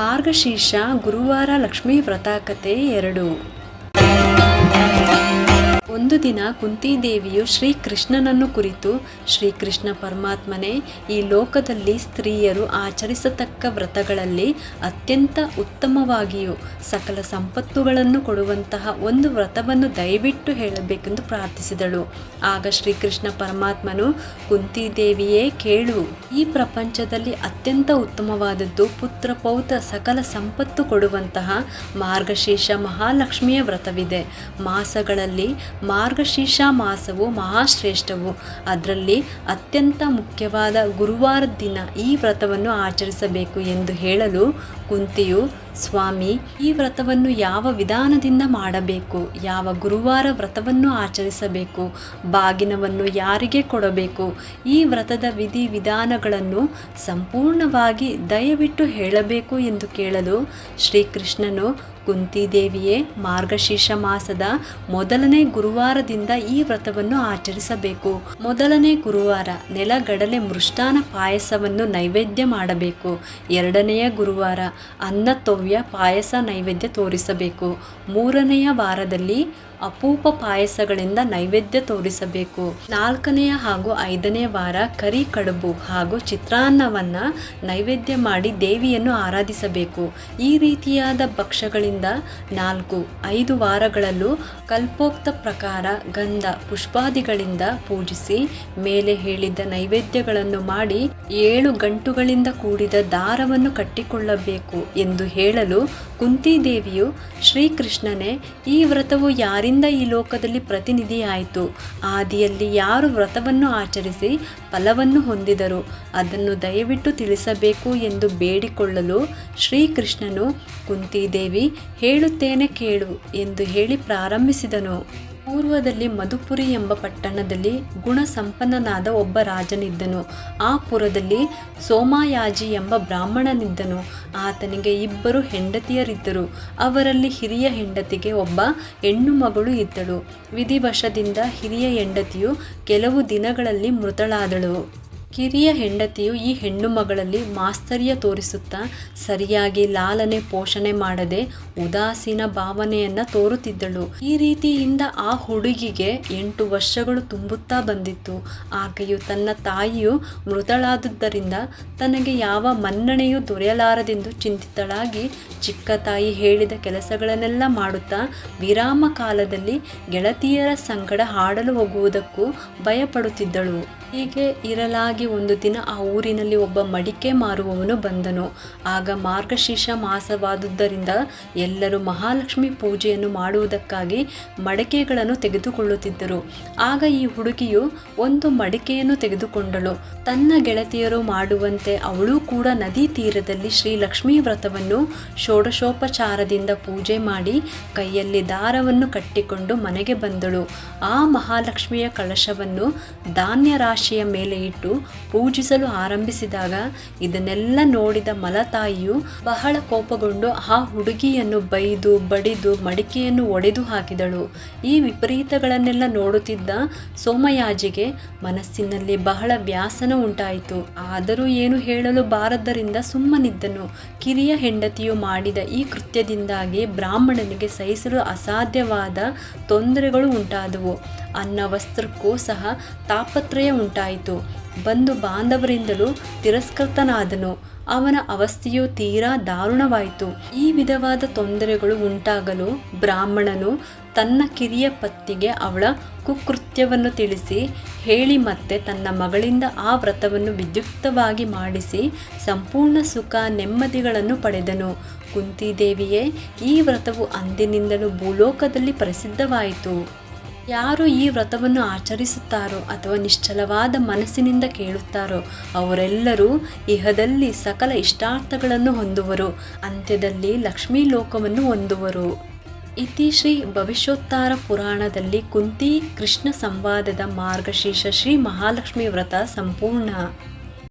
ಮಾರ್ಗಶೀರ್ಷ ಗುರುವಾರ ಲಕ್ಷ್ಮೀ ವ್ರತ ಕಥೆ ಎರಡು. ಒಂದು ದಿನ ಕುಂತಿದೇವಿಯು ಶ್ರೀಕೃಷ್ಣನನ್ನು ಕುರಿತು, ಶ್ರೀಕೃಷ್ಣ ಪರಮಾತ್ಮನೇ, ಈ ಲೋಕದಲ್ಲಿ ಸ್ತ್ರೀಯರು ಆಚರಿಸತಕ್ಕ ವ್ರತಗಳಲ್ಲಿ ಅತ್ಯಂತ ಉತ್ತಮವಾಗಿಯೂ ಸಕಲ ಸಂಪತ್ತುಗಳನ್ನು ಕೊಡುವಂತಹ ಒಂದು ವ್ರತವನ್ನು ದಯವಿಟ್ಟು ಹೇಳಬೇಕೆಂದು ಪ್ರಾರ್ಥಿಸಿದಳು. ಆಗ ಶ್ರೀಕೃಷ್ಣ ಪರಮಾತ್ಮನು, ಕುಂತಿದೇವಿಯೇ, ಕೇಳು. ಈ ಪ್ರಪಂಚದಲ್ಲಿ ಅತ್ಯಂತ ಉತ್ತಮವಾದದ್ದು ಪುತ್ರ ಪೌತ್ರ ಸಕಲ ಸಂಪತ್ತು ಕೊಡುವಂತಹ ಮಾರ್ಗಶೀರ್ಷ ಮಹಾಲಕ್ಷ್ಮಿಯ ವ್ರತವಿದೆ. ಮಾಸಗಳಲ್ಲಿ ಮಾರ್ಗಶೀರ್ಷ ಮಾಸವು ಮಹಾಶ್ರೇಷ್ಠವು. ಅದರಲ್ಲಿ ಅತ್ಯಂತ ಮುಖ್ಯವಾದ ಗುರುವಾರ ದಿನ ಈ ವ್ರತವನ್ನು ಆಚರಿಸಬೇಕು ಎಂದು ಹೇಳಲು ಕುಂತಿಯು, ಸ್ವಾಮಿ, ಈ ವ್ರತವನ್ನು ಯಾವ ವಿಧಾನದಿಂದ ಮಾಡಬೇಕು? ಯಾವ ಗುರುವಾರ ವ್ರತವನ್ನು ಆಚರಿಸಬೇಕು? ಬಾಗಿನವನ್ನು ಯಾರಿಗೆ ಕೊಡಬೇಕು? ಈ ವ್ರತದ ವಿಧಿ ವಿಧಾನಗಳನ್ನು ಸಂಪೂರ್ಣವಾಗಿ ದಯವಿಟ್ಟು ಹೇಳಬೇಕು ಎಂದು ಕೇಳಲು ಶ್ರೀಕೃಷ್ಣನು ಕುಂತಿದೇವಿಯೇ, ಮಾರ್ಗಶೀರ್ಷ ಮಾಸದ ಮೊದಲನೇ ಗುರುವಾರದಿಂದ ಈ ವ್ರತವನ್ನು ಆಚರಿಸಬೇಕು. ಮೊದಲನೇ ಗುರುವಾರ ನೆಲಗಡಲೆ ಮೃಷ್ಟಾನ ಪಾಯಸವನ್ನು ನೈವೇದ್ಯ ಮಾಡಬೇಕು. ಎರಡನೆಯ ಗುರುವಾರ ಅನ್ನ ತವ್ಯ ಪಾಯಸ ನೈವೇದ್ಯ ತೋರಿಸಬೇಕು. ಮೂರನೆಯ ವಾರದಲ್ಲಿ ಅಪೂಪ ಪಾಯಸಗಳಿಂದ ನೈವೇದ್ಯ ತೋರಿಸಬೇಕು. ನಾಲ್ಕನೆಯ ಹಾಗೂ ಐದನೇ ವಾರ ಕರಿ ಕಡುಬು ಹಾಗೂ ಚಿತ್ರಾನ್ನವನ್ನು ನೈವೇದ್ಯ ಮಾಡಿ ದೇವಿಯನ್ನು ಆರಾಧಿಸಬೇಕು. ಈ ರೀತಿಯಾದ ಭಕ್ಷ್ಯಗಳಿಂದ ನಾಲ್ಕು, ಐದು ವಾರಗಳಲ್ಲೂ ಕಲ್ಪೋಕ್ತ ಪ್ರಕಾರ ಗಂಧ ಪುಷ್ಪಾದಿಗಳಿಂದ ಪೂಜಿಸಿ, ಮೇಲೆ ಹೇಳಿದ ನೈವೇದ್ಯಗಳನ್ನು ಮಾಡಿ ಏಳು ಗಂಟುಗಳಿಂದ ಕೂಡಿದ ದಾರವನ್ನು ಕಟ್ಟಿಕೊಳ್ಳಬೇಕು ಎಂದು ಹೇಳಲು ಕುಂತಿದೇವಿಯು ಶ್ರೀಕೃಷ್ಣನೇ, ಈ ವ್ರತವು ಯಾರಿಂದ ಈ ಲೋಕದಲ್ಲಿ ಪ್ರತಿನಿಧಿಯಾಯಿತು? ಆದಿಯಲ್ಲಿ ಯಾರು ವ್ರತವನ್ನು ಆಚರಿಸಿ ಫಲವನ್ನು ಹೊಂದಿದರು? ಅದನ್ನು ದಯವಿಟ್ಟು ತಿಳಿಸಬೇಕು ಎಂದು ಬೇಡಿಕೊಳ್ಳಲು ಶ್ರೀಕೃಷ್ಣನು ಕುಂತಿದೇವಿ ಹೇಳುತ್ತೇನೆ ಕೇಳು ಎಂದು ಹೇಳಿ ಪ್ರಾರಂಭಿಸಿದನು. ಪೂರ್ವದಲ್ಲಿ ಮಧುಪುರಿ ಎಂಬ ಪಟ್ಟಣದಲ್ಲಿ ಗುಣಸಂಪನ್ನನಾದ ಒಬ್ಬ ರಾಜನಿದ್ದನು. ಆ ಪುರದಲ್ಲಿ ಸೋಮಾಯಾಜಿ ಎಂಬ ಬ್ರಾಹ್ಮಣನಿದ್ದನು. ಆತನಿಗೆ ಇಬ್ಬರು ಹೆಂಡತಿಯರಿದ್ದರು. ಅವರಲ್ಲಿ ಹಿರಿಯ ಹೆಂಡತಿಗೆ ಒಬ್ಬ ಹೆಣ್ಣು ಮಗಳು ಇದ್ದಳು. ವಿಧಿವಶದಿಂದ ಹಿರಿಯ ಹೆಂಡತಿಯು ಕೆಲವು ದಿನಗಳಲ್ಲಿ ಮೃತಳಾದಳು. ಕಿರಿಯ ಹೆಂಡತಿಯು ಈ ಹೆಣ್ಣು ಮಗಳಲ್ಲಿ ಮಾಸ್ತರ್ಯ ತೋರಿಸುತ್ತಾ ಸರಿಯಾಗಿ ಲಾಲನೆ ಪೋಷಣೆ ಮಾಡದೆ ಉದಾಸೀನ ಭಾವನೆಯನ್ನ ತೋರುತ್ತಿದ್ದಳು. ಈ ರೀತಿಯಿಂದ ಆ ಹುಡುಗಿಗೆ ಎಂಟು ವರ್ಷಗಳು ತುಂಬುತ್ತಾ ಬಂದಿತ್ತು. ಆಕೆಯು ತನ್ನ ತಾಯಿಯು ಮೃತಳಾದದ್ದರಿಂದ ತನಗೆ ಯಾವ ಮನ್ನಣೆಯೂ ದೊರೆಯಲಾರದೆಂದು ಚಿಂತಿತಳಾಗಿ ಚಿಕ್ಕ ತಾಯಿ ಹೇಳಿದ ಕೆಲಸಗಳನ್ನೆಲ್ಲ ಮಾಡುತ್ತಾ ವಿರಾಮ ಕಾಲದಲ್ಲಿ ಗೆಳತಿಯರ ಸಂಗಡ ಹಾಡಲು ಹೋಗುವುದಕ್ಕೂ ಭಯಪಡುತ್ತಿದ್ದಳು. ಹೀಗೆ ಇರಲಾಗಿ ಒಂದು ದಿನ ಆ ಊರಿನಲ್ಲಿ ಒಬ್ಬ ಮಡಿಕೆ ಮಾರುವವನು ಬಂದನು. ಆಗ ಮಾರ್ಗಶೀರ್ಷ ಮಾಸವಾದುದರಿಂದ ಎಲ್ಲರೂ ಮಹಾಲಕ್ಷ್ಮಿ ಪೂಜೆಯನ್ನು ಮಾಡುವುದಕ್ಕಾಗಿ ಮಡಿಕೆಗಳನ್ನು ತೆಗೆದುಕೊಳ್ಳುತ್ತಿದ್ದರು. ಆಗ ಈ ಹುಡುಗಿಯು ಒಂದು ಮಡಿಕೆಯನ್ನು ತೆಗೆದುಕೊಂಡಳು. ತನ್ನ ಗೆಳತಿಯರು ಮಾಡುವಂತೆ ಅವಳು ಕೂಡ ನದಿ ತೀರದಲ್ಲಿ ಶ್ರೀ ಲಕ್ಷ್ಮೀ ವ್ರತವನ್ನು ಷೋಡಶೋಪಚಾರದಿಂದ ಪೂಜೆ ಮಾಡಿ ಕೈಯಲ್ಲಿ ದಾರವನ್ನು ಕಟ್ಟಿಕೊಂಡು ಮನೆಗೆ ಬಂದಳು. ಆ ಮಹಾಲಕ್ಷ್ಮಿಯ ಕಳಶವನ್ನು ಧಾನ್ಯ ಮೇಲೆ ಇಟ್ಟು ಪೂಜಿಸಲು ಆರಂಭಿಸಿದಾಗ ಇದನ್ನೆಲ್ಲ ನೋಡಿದ ಮಲತಾಯಿಯು ಬಹಳ ಕೋಪಗೊಂಡು ಆ ಹುಡುಗಿಯನ್ನು ಬೈದು, ಬಡಿದು, ಮಡಿಕೆಯನ್ನು ಒಡೆದು ಹಾಕಿದಳು. ಈ ವಿಪರೀತಗಳನ್ನೆಲ್ಲ ನೋಡುತ್ತಿದ್ದ ಸೋಮಯಾಜಿಗೆ ಮನಸ್ಸಿನಲ್ಲಿ ಬಹಳ ವ್ಯಾಸನ ಉಂಟಾಯಿತು. ಆದರೂ ಏನು ಹೇಳಲು ಬಾರದ್ದರಿಂದ ಸುಮ್ಮನಿದ್ದನು. ಕಿರಿಯ ಹೆಂಡತಿಯು ಮಾಡಿದ ಈ ಕೃತ್ಯದಿಂದಾಗಿ ಬ್ರಾಹ್ಮಣನಿಗೆ ಸಹಿಸಲು ಅಸಾಧ್ಯವಾದ ತೊಂದರೆಗಳು ಉಂಟಾದವು. ಅನ್ನ ವಸ್ತ್ರಕ್ಕೂ ಸಹ ತಾಪತ್ರಯ ಉಂಟಾಯಿತು. ಬಂಧು ಬಾಂಧವರಿಂದಲೂ ತಿರಸ್ಕೃತನಾದನು. ಅವನ ಅವಸ್ಥೆಯು ತೀರಾ ದಾರುಣವಾಯಿತು. ಈ ವಿಧವಾದ ತೊಂದರೆಗಳು ಉಂಟಾಗಲು ಬ್ರಾಹ್ಮಣನು ತನ್ನ ಕಿರಿಯ ಪತ್ತಿಗೆ ಅವಳ ಕುಕೃತ್ಯವನ್ನು ತಿಳಿಸಿ, ಹೇಳಿ ಮತ್ತೆ ತನ್ನ ಮಗಳಿಂದ ಆ ವ್ರತವನ್ನು ವಿದ್ಯುಕ್ತವಾಗಿ ಮಾಡಿಸಿ ಸಂಪೂರ್ಣ ಸುಖ ನೆಮ್ಮದಿಗಳನ್ನು ಪಡೆದನು. ಕುಂತಿದೇವಿಯೇ, ಈ ವ್ರತವು ಅಂದಿನಿಂದಲೂ ಭೂಲೋಕದಲ್ಲಿ ಪ್ರಸಿದ್ಧವಾಯಿತು. ಯಾರು ಈ ವ್ರತವನ್ನು ಆಚರಿಸುತ್ತಾರೋ ಅಥವಾ ನಿಶ್ಚಲವಾದ ಮನಸ್ಸಿನಿಂದ ಕೇಳುತ್ತಾರೋ ಅವರೆಲ್ಲರೂ ಇಹದಲ್ಲಿ ಸಕಲ ಇಷ್ಟಾರ್ಥಗಳನ್ನು ಹೊಂದುವರು. ಅಂತ್ಯದಲ್ಲಿ ಲಕ್ಷ್ಮೀ ಲೋಕವನ್ನು ಹೊಂದುವರು. ಇತಿ ಶ್ರೀ ಭವಿಷ್ಯೋತ್ತರ ಪುರಾಣದಲ್ಲಿ ಕುಂತಿ ಕೃಷ್ಣ ಸಂವಾದದ ಮಾರ್ಗಶೀರ್ಷ ಶ್ರೀ ಮಹಾಲಕ್ಷ್ಮಿ ವ್ರತ ಸಂಪೂರ್ಣ.